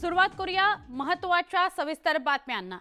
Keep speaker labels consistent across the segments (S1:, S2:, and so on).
S1: सुरुवात करूया महत्त्वाच्या सविस्तर बातम्यांना.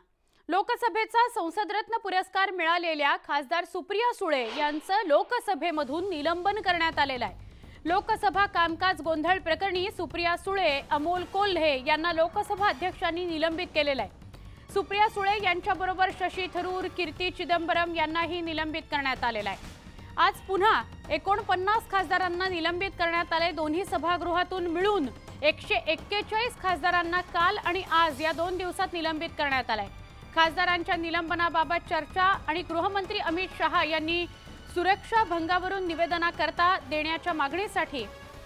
S1: लोकसभेचा संसदरत्न पुरस्कार मिळालेल्या खासदार सुप्रिया सुळे यांचं लोकसभेमधून निलंबन करण्यात आलेलं आहे. लोकसभा कामकाज गोंधळ प्रकरणी सुप्रिया सुळे अमोल कोल्हे यांना लोकसभा अध्यक्षांनी निलंबित केलेलं आहे. सुप्रिया सुळे यांच्याबरोबर शशी थरूर कीर्ती चिदंबरम यांनाही निलंबित करण्यात आलेलं आहे. आज पुन्हा एकोणपन्नास खासदारांना निलंबित करण्यात आले दोन्ही सभागृहातून मिळून. एकशे एक्केचाळीस खासदारांना काल आणि आज या दोन दिवसात निलंबित करण्यात आलंय. खासदारांच्या निलंबनाबाबत चर्चा आणि गृहमंत्री अमित शहा यांनी सुरक्षा भंगावरून निवेदनाकरता देण्याच्या मागणीसाठी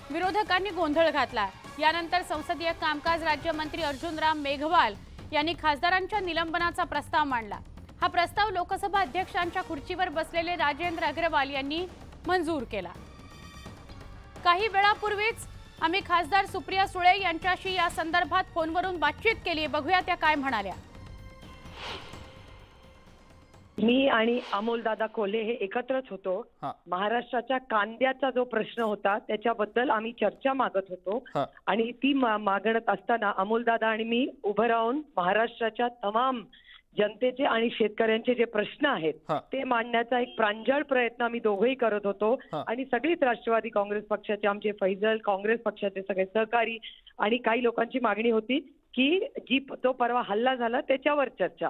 S1: विरोधकांनी गोंधळ घातला. यानंतर संसदीय कामकाज राज्यमंत्री अर्जुनराम मेघवाल यांनी खासदारांच्या निलंबनाचा प्रस्ताव मांडला. हा प्रस्ताव लोकसभा अध्यक्षांच्या खुर्चीवर बसलेले राजेंद्र अग्रवाल यांनी मंजूर केला. काही वेळापूर्वीच आम्ही खासदार सुप्रिया सुळे यांच्याशी या संदर्भात फोनवरून बातचीत केली बघूया त्या काय म्हणाल्या
S2: मी आणि अमोलदादा कोल्हे हे एकत्रच होतो
S3: हा.
S2: महाराष्ट्राच्या कांद्याचा जो प्रश्न होता त्याच्याबद्दल आम्ही चर्चा मागत होतो. आणि ती मा- मागणत असताना अमोलदादा आणि मी उभं राहून महाराष्ट्राच्या तमाम जनतेचे आणि शेतकऱ्यांचे जे प्रश्न आहेत. ते मांडण्याचा एक प्रांजळ प्रयत्न आम्ही दोघंही करत होतो. आणि सगळीच राष्ट्रवादी काँग्रेस पक्षाचे आमचे फैजल काँग्रेस पक्षाचे सगळे सहकारी आणि काही लोकांची मागणी होती की जी तो परवा हल्ला झाला त्याच्यावर चर्चा.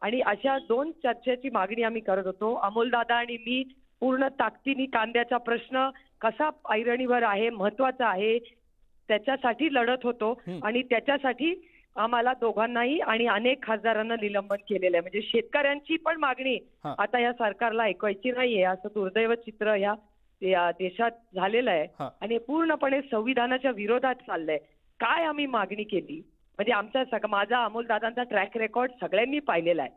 S2: आणि अशा दोन चर्चेची मागणी आम्ही करत होतो अमोलदादा आणि मी पूर्ण ताकदीने कांद्याचा प्रश्न कसा ऐरणीवर आहे महत्त्वाचा आहे त्याच्यासाठी लढत होतो. आणि त्याच्यासाठी आम्हाला दोघांनाही आणि अनेक खासदारांना निलंबन केलेलं आहे. म्हणजे शेतकऱ्यांची पण मागणी. आता या सरकारला ऐकवायची नाहीये. असं दुर्दैव चित्र या देशात झालेलं आहे. आणि पूर्णपणे संविधानाच्या विरोधात चाललंय. काय आम्ही मागणी केली? म्हणजे आमचा सग माझा अमोलदादांचा ट्रॅक रेकॉर्ड सगळ्यांनी पाहिलेला आहे.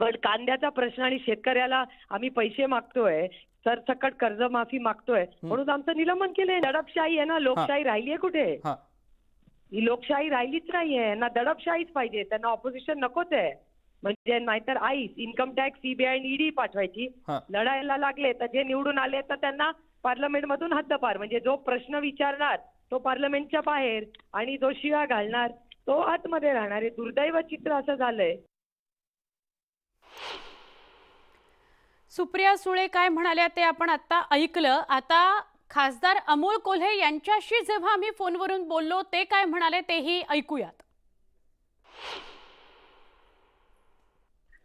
S2: पण कांद्याचा प्रश्न आणि शेतकऱ्याला आम्ही पैसे मागतोय सरसकट कर्जमाफी मागतोय म्हणून आमचं निलंबन केलंय. दडपशाही आहे ना लोकशाही राहिलीये कुठे?
S3: हा
S2: लोकशाही राहिलीच नाहीये. ना दडपशाहीच पाहिजे. त्यांना ऑपोजिशन नकोच आहे म्हणजे नाहीतर आईस इन्कम टॅक्स सीबीआय आणि ईडी पाठवायची. लढायला लागले तर जे निवडून आले तर त्यांना पार्लमेंटमधून हद्दपार. म्हणजे जो प्रश्न विचारणार तो पार्लमेंटच्या बाहेर आणि जो शिळा घालणार तो आतमध्ये राहणार. हे दुर्दैव चित्र असं झालंय.
S1: सुप्रिया सुळे काय म्हणाल्या ते आपण आता ऐकलं. आता खासदार अमोल कोल्हे यांच्याशी जेव्हा आम्ही फोनवरून बोललो ते काय म्हणाले तेही ऐकूयात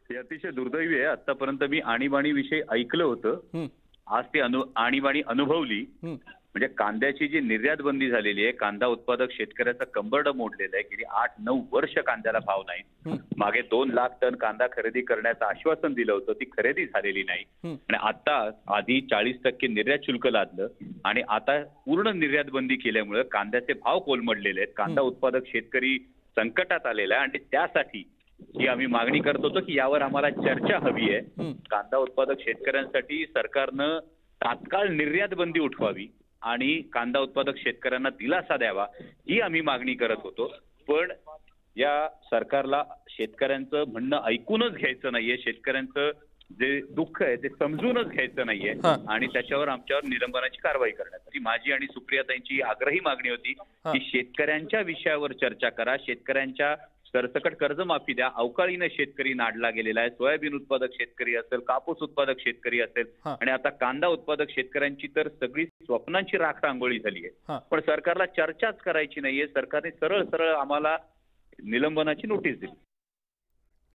S4: हे अतिशय दुर्दैवी आहे आतापर्यंत मी आणीबाणी विषयी ऐकलं होतं. आज ती अनु आणीबाणी अनुभवली. म्हणजे कांद्याची जी निर्यात बंदी झालेली आहे कांदा उत्पादक शेतकऱ्याचं कंबरड मोडलेलं आहे गेली आठ नऊ वर्ष कांद्याला भाव नाही. मागे दोन लाख टन कांदा खरेदी करण्याचं आश्वासन दिलं होतं ती खरेदी झालेली नाही. आणि आता आधी चाळीस टक्के निर्यात शुल्क लादलं आणि आता पूर्ण निर्यात बंदी केल्यामुळे कांद्याचे भाव कोलमडलेले आहेत कांदा उत्पादक शेतकरी संकटात आलेला आहे आणि त्यासाठी ही आम्ही मागणी करत होतो की यावर आम्हाला चर्चा हवी आहे. कांदा उत्पादक शेतकऱ्यांसाठी सरकारनं तात्काळ निर्यात बंदी उठवावी आणि कांदा उत्पादक शेतकऱ्यांना दिलासा द्यावा ही आम्ही मागणी करत होतो पण या सरकारला शेतकऱ्यांचं म्हणणं ऐकूनच घ्यायचं नाहीये शेतकऱ्यांचं जे दुःख आहे ते समजूनच घ्यायचं नाहीये. आणि त्याच्यावर आमच्यावर निलंबनाची कारवाई करण्यात आली माझी आणि सुप्रियाताईंची आग्रही मागणी होती. की शेतकऱ्यांच्या विषयावर चर्चा करा शेतकऱ्यांच्या सरसकट कर्जमाफी द्या. अवकाळीनं शेतकरी नाडला गेलेला आहे. सोयाबीन उत्पादक शेतकरी असेल कापूस उत्पादक शेतकरी असेल. आणि आता कांदा उत्पादक शेतकऱ्यांची तर सगळी स्वप्नांची राख रांगोळी झाली आहे. पण सरकारला चर्चाच करायची नाहीये. सरकारने सरळ सरळ आम्हाला निलंबनाची नोटीस दिली.